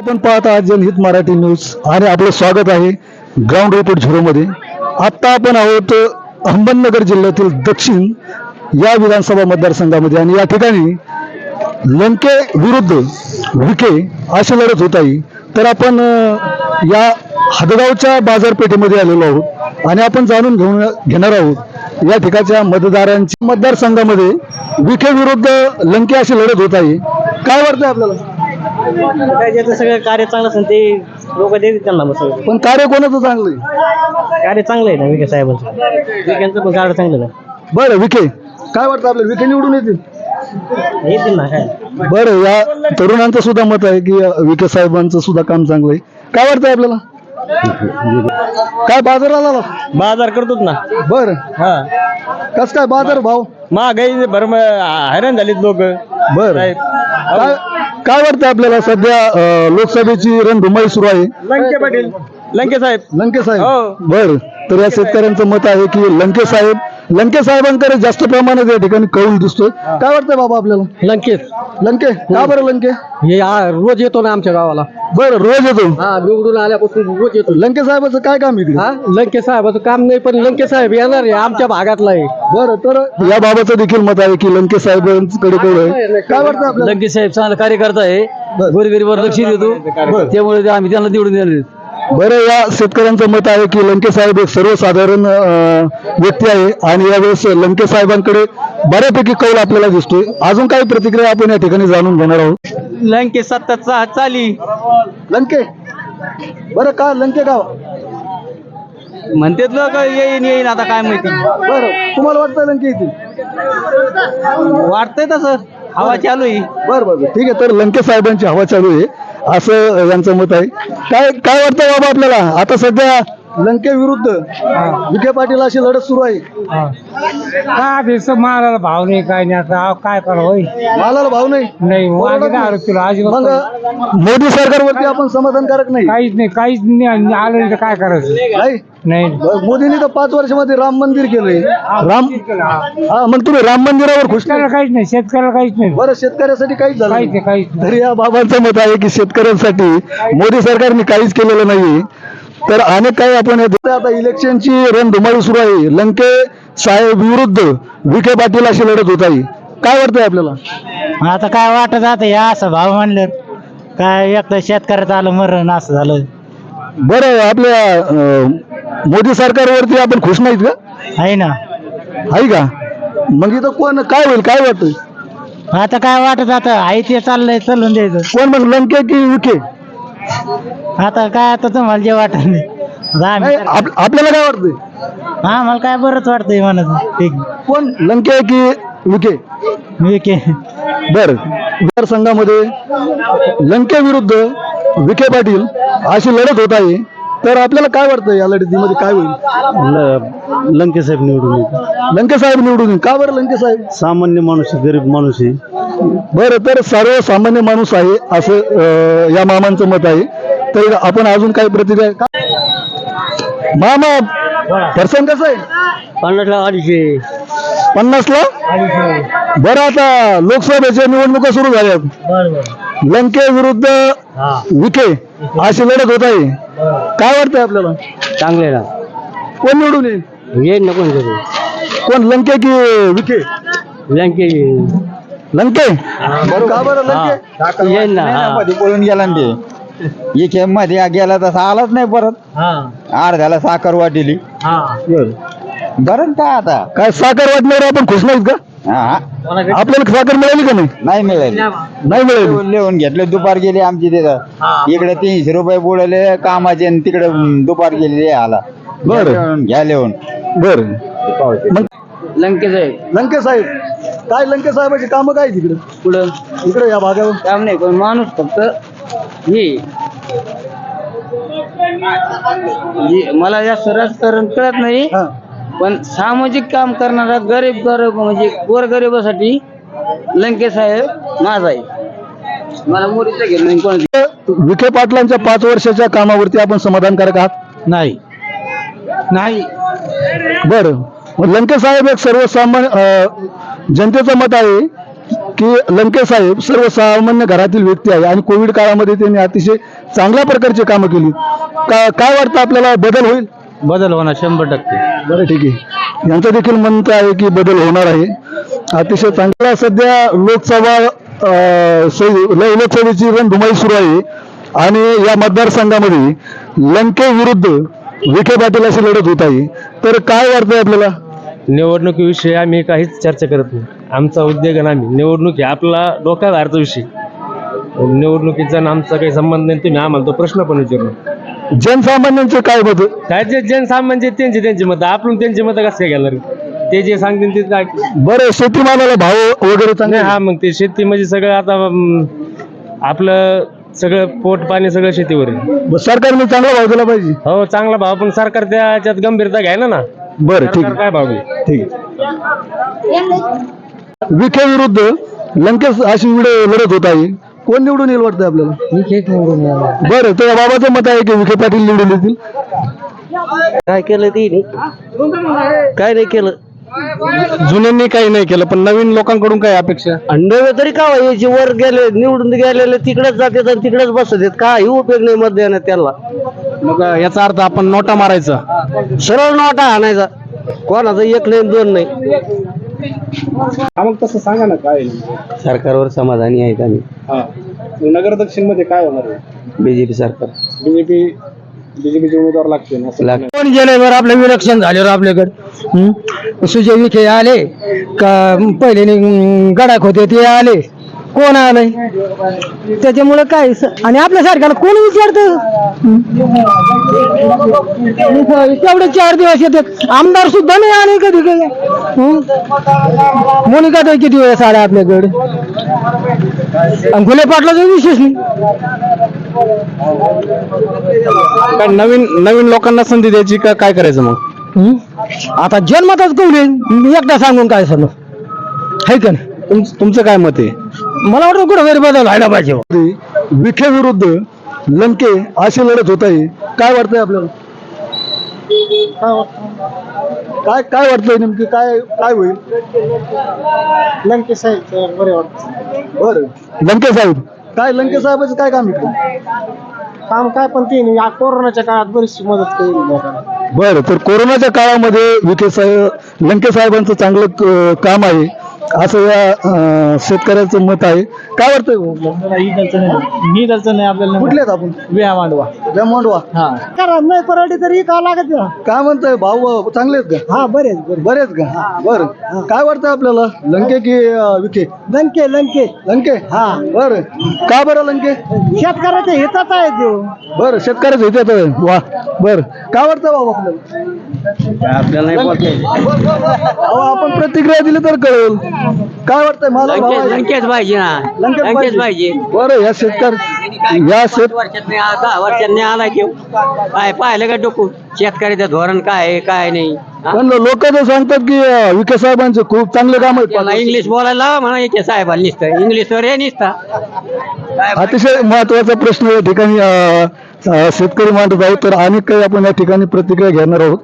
आपण पाहत आहात जनहित मराठी न्यूज. आणि आपलं स्वागत आहे ग्राउंड रिपोर्ट झिरोमध्ये. आत्ता आपण आहोत अहमदनगर जिल्ह्यातील दक्षिण या विधानसभा मतदारसंघामध्ये. आणि या ठिकाणी लंके विरुद्ध विखे अशी लढत होत आहे. तर आपण या हदगावच्या बाजारपेठेमध्ये आलेलो आहोत. आणि आपण जाणून घेऊन घेणार आहोत या ठिकाणच्या मतदारांची मतदारसंघामध्ये विखे विरुद्ध लंके अशी लढत होत आहे. काय वाटतंय आपल्याला? काय सगळं कार्य चांगलं असेल ते लोक देतात त्यांना मग सगळं. पण कार्य कोणाचं चांगलं आहे? कार्य चांगलं आहे ना विखे साहेबांचं. विखेंचं पण कार्य चांगलं आहे बरं विखे. काय वाटतं आपल्याला? विखे निवडून येतील? येतील ना काय? बरं या तरुणांचं सुद्धा मत आहे की विखे साहेबांचं सुद्धा काम चांगलं आहे. काय वाटतंय आपल्याला? काय बाजाराला आला? बाजार करतोच ना. बरं. हा. कस काय बाजार भाव? महागाई भरम हैराण झालीत लोक. बर. काय काय वाटतं आपल्याला सध्या अं, लोकसभेची रणधुमाळी सुरू आहे? लंके पाटील लंके साहेब. लंके साहेब. हो. बर. तर या शेतकऱ्यांचं मत आहे की लंके साहेब लंके साहेबांकडे जास्त प्रमाणात या ठिकाणी कौल दिसतोय. काय वाटतंय बाबा आपल्याला? लंकेत. लंके? का बरं लंके? हे आ- रोज येतो ना आमच्या गावाला. बरं रोज येतो. हा निवडून आल्यापासून रोज येतो. लंके साहेबाचं काय काम इकडे? हा लंके साहेबाचं काम नाही पण लंके साहेब येणार आहे आमच्या भागातला आहे. बरं तर या बाबाचं देखील मत आहे की लंके साहेबांकडे कौल आहे. काय वाटतं आपल्याला? लंके साहेब चांगला कार्यकर्ता आहे. गोरगरीवर लक्ष देतो. त्यामुळे आम्ही त्यांना निवडून दिले बरं या शेतकऱ्यांचं मत आहे की लंके साहेब एक सर्वसाधारण व्यक्ती आहे आणि यावेळेस लंके साहेबांकडे बऱ्यापैकी कौल आपल्याला दिसतोय. अजून काही प्रतिक्रिया आपण या ठिकाणी जाणून घेणार आहोत. लंके सत्ताचा चाली. लंके? बरं का लंके गाव? म्हणतात लोक येईन येईन आता काय माहिती. बरं तुम्हाला वाटतं लंके येतील? वाटतंय तसं. हवा चालू आहे. बरं बरं. ठीक आहे तर लंके साहेबांची हवा चालू आहे. असं यांचं मत आहे. काय काय वाटतं बाबा आपल्याला? आता सध्या लंके विरुद्ध विखे पाटील अशी लढत सुरू आहे. काय दिवस मालाला भाव नाही काय नाही आता अहो, काय करावं होय? मालाला भाव नाही. नाही दहा रुपये मग. मोदी सरकारवरती आपण समाधानकारक नाही. काहीच नाही काहीच नाही आणि आलं नाही तर काय करायचं? नाही. नाही. मोदींनी तर पाच वर्षामध्ये राम मंदिर केलंय. राम हा मग तुम्ही राम मंदिरावर खुश शेतकऱ्याला नाही. काहीच नाही शेतकऱ्याला काहीच नाही. बरं शेतकऱ्यासाठी काहीच झालं काहीच नाही. नाही काहीच नाही. तर या बाबांचं मत आहे की शेतकऱ्यांसाठी मोदी सरकारने काहीच केलेलं नाही तर अनेक काही आपण हे- आता इलेक्शनची रणधुमाळी सुरू आहे. लंके साहेब विरुद्ध विखे पाटील अशी लढत होत आहे. काय वाटतंय आपल्याला? आता काय वाटत आता या असं भाव म्हणलं. काय एक तर शेतकऱ्याचं आलं मरण असं झालं. बरं आपल्या मोदी सरकारवरती आपण खुश नाहीत का? आहे ना. आहे का? मग इथं कोण काय होईल काय वाटतं आता काय वाटत आता? आहे ते चाललंय चालून द्यायचं. कोण मग लंके की विखे? आता काय आता तुम्हाला जे वाटत नाही. आता आम्ही नाही, तर- आप- आपल्याला काय वाटतंय? आम्हाला काय बरंच वाटतंय म्हणत ठीक. कोण? लंके की विखे? मी के बर. मतदारसंघामध्ये लंके विरुद्ध विखे पाटील अशी लढत होत आहे. तर आपल्याला काय वाटतं या लढतीमध्ये? काय होईल? लंके साहेब निवडून लंके साहेब निवडून येईल. का बरं लंके साहेब? सामान्य माणूस आहे गरीब माणूस आहे. बरं तर सर्वसामान्य माणूस आहे असं अं, या मामांचं मत आहे. तर आपण अजून काही प्रतिक्रिया का- मामा पर्सन कसं आहे? पन्नासला अडीचशे. पन्नासला? बरं आता लोकसभेच्या निवडणुका सुरू झाल्यात. लंके विरुद्ध विखे अशी लढत होत आहे. काय वाटतंय आपल्याला? चांगले ना कोण निवडून येईल? येईल ना कोणतरी कोण लंके की विखे? लंके. लंके? का बरं लंके? येईल ना पळून गेला ना ते इथे मध्ये गेला तसा आलाच नाही परत. अर्ध्याला साखर वाटेली बरं. काय आता? काय साखर वाटण्यावर आपण? खुश नाहीत का? हा. आपल्याला साखर मिळाली का नाही? नाही मिळाली. नाही मिळाली. लिहून- घेतले. दुपार गेली आमची तिथं. इकडे तीनशे रुपये बुडले कामाचे आणि तिकडे दुपार गेलेली आला. बरं. घ्या लिहून. बर. लंके साहेब. लंके साहेब. काय लंके साहेबाची कामं काय तिकडे? पुढं? इकडे या भागावर. काम नाही पण माणूस फक्त हे. मला जास्त राजकारण कळत नाही पण सामाजिक काम करणारा गरीब गरीब म्हणजे गोरगरिबासाठी लंके साहेब माझा आहे. मला मोरीचं घेणं नाही कोणाचं विखे पाटलांच्या पाच वर्षाच्या कामावरती आपण समाधानकारक आहात? नाही. नाही. बर. लंके साहेब एक सर्वसामान्य जनतेचं मत आहे की लंके साहेब सर्वसामान्य घरातील व्यक्ती आहे आणि कोविड काळामध्ये त्यांनी अतिशय चांगल्या प्रकारची कामं केली. का काय वाटतं आपल्याला? बदल होईल? बदल होणार शंभर टक्के. बरं ठीक आहे. यांचं देखील म्हणणं आहे की बदल होणार आहे. अतिशय चांगला सध्या लोकसभा लोकसभेची रणधुमाई सुरू आहे. आणि या मतदारसंघामध्ये लंके विरुद्ध विखे पाटील अशी लढत होत आहे. तर काय वाटतंय आपल्याला? निवडणुकीविषयी आम्ही काहीच चर्चा करत नाही. आमचा उद्योग आणि आम्ही. निवडणूक ही आपला डोक्याबाहेरचा विषय. निवडणुकीचा आणि आमचा काही संबंध नाही तुम्ही आम्हाला तो प्रश्न पण विचारलो जनसामान्यांचे काय बदल काय जे जनसामान्य त्यांची त्यांची मतं. आपण त्यांची मतं कसं काय घेणार? ते जे सांगतील ते काय? बरं शेतीमालाला भाव वगैरे चांगले नाही हा मग ते शेती म्हणजे सगळं आता अं, आपलं सगळं पोट पाणी सगळं शेतीवर आहे. बरं, सरकारने चांगला भाव दिला पाहिजे. हो चांगला भाव पण सरकार त्याच्यात गंभीरता घ्यायला ना. बरं ठीक सरकार आहे. काय भाव आहे? ठीक आहे. विखे विरुद्ध लंकेश अशी विड- लढत होत आहे. कोण निवडून येईल वाटतं आपल्याला? बरं तर बाबाचं मत आहे की विखे पाटील निवडून येतील. काय केलं ते काय नाही केलं. जुन्यांनी काही नाही केलं पण नवीन लोकांकडून काय अपेक्षा? नव्हे तरी का याची वर गेले निवडून गेलेले तिकडेच जातात आणि तिकडेच बसत आहेत. काही उपयोग नाही मत देण्यात त्यांना? मग याचा अर्थ आपण नोटा मारायचा. सरळ नोटा आणायचा. कोणाचा एक नाही दोन नाही. मग तसं सांगा ना काय सरकारवर समाधानी आहेत आम्ही. नगर दक्षिणमध्ये काय होणार बीजेपी सरकार. बीजेपी बीजेपीचे उमेदवार लागतील कोण गेले बरं आपलं विलक्षण झाल्यावर आपल्याकडे? सुजय विखे आले का? पहिले नि- गडाख होते ते आले. कोण आलंय? त्याच्यामुळे काय? स- आणि आपल्या सारख्याला कोण विचारत? तेवढे चार दिवस येते आमदार सुद्धा नाही आले कधी कधी. मोनिका तर किती वेळेस आल्या आपल्याकडे? आणि गुले पाटलाचा विशेष नाही. काय नवीन नवीन लोकांना संधी द्यायची का काय करायचं मग? हं? आता जन्मातच कवले मी एकदा सांगून काय सांगू है का नाही? तुम- तुमचं काय मत आहे? मला वाटतं कुठं तरी बदल व्हायला पाहिजे विखे विरुद्ध लंके अशी लढत होत आहे. काय वाटतंय आपल्याला? काय काय वाटतंय नेमकी? काय काय होईल? लंके साहेब बरे. वाटत बर लंके साहेब. काय लंके साहेबाचं काय काम आहे काम काय पण ते या कोरोनाच्या काळात बरीचशी मदत केली लोकांना. बरं तर कोरोनाच्या काळामध्ये विखे साहेब लंके साहेबांचं चांगलं क- काम आहे. असं या शेतकऱ्याचं मत आहे. काय वाटतंय? भाऊ? मी दलचं नाही आपल्याला. कुठले आहेत आपण? व्यायाम मांडवा. मांडवा. करा नाही पराठी तरी का लागत काय म्हणताय? भाऊ चांगले आहेत का? हा बरेच बरेच का? बर. काय वाटतं आपल्याला? लंके की अं, विखे? लंके लंके. लंके? हा. बर. का बरं लंके? शेतकऱ्याच्या हितात आहे तो बर शेतकऱ्याच होते आता. वा. बर. काय वाटतं बाबा आपल्याला? आपल्याला अहो, आपण प्रतिक्रिया दिली तर कळेल. काय वाटतंय? मला भाव. लंकेच पाहिजे ना. लंकेच पाहिजे बरं या शेतकरी या शेत वर्षात दहा वर्षांनी आला की. काय पाहिलं का डोकू? शेतकऱ्याचं धोरण काय आहे काय नाही. हा? पण लोक तर सांगतात की अं, विखे साहेबांचे खूप चांगले काम त्याला आहेत इंग्लिश बोलायला लावा म्हणा याच्या साहेबाला निसतं. इंग्लिश वर हे निसता. अतिशय महत्त्वाचा प्रश्न या ठिकाणी अं, अं, शेतकरी मांडत आहोत तर अनेक काही आपण या ठिकाणी प्रतिक्रिया घेणार आहोत.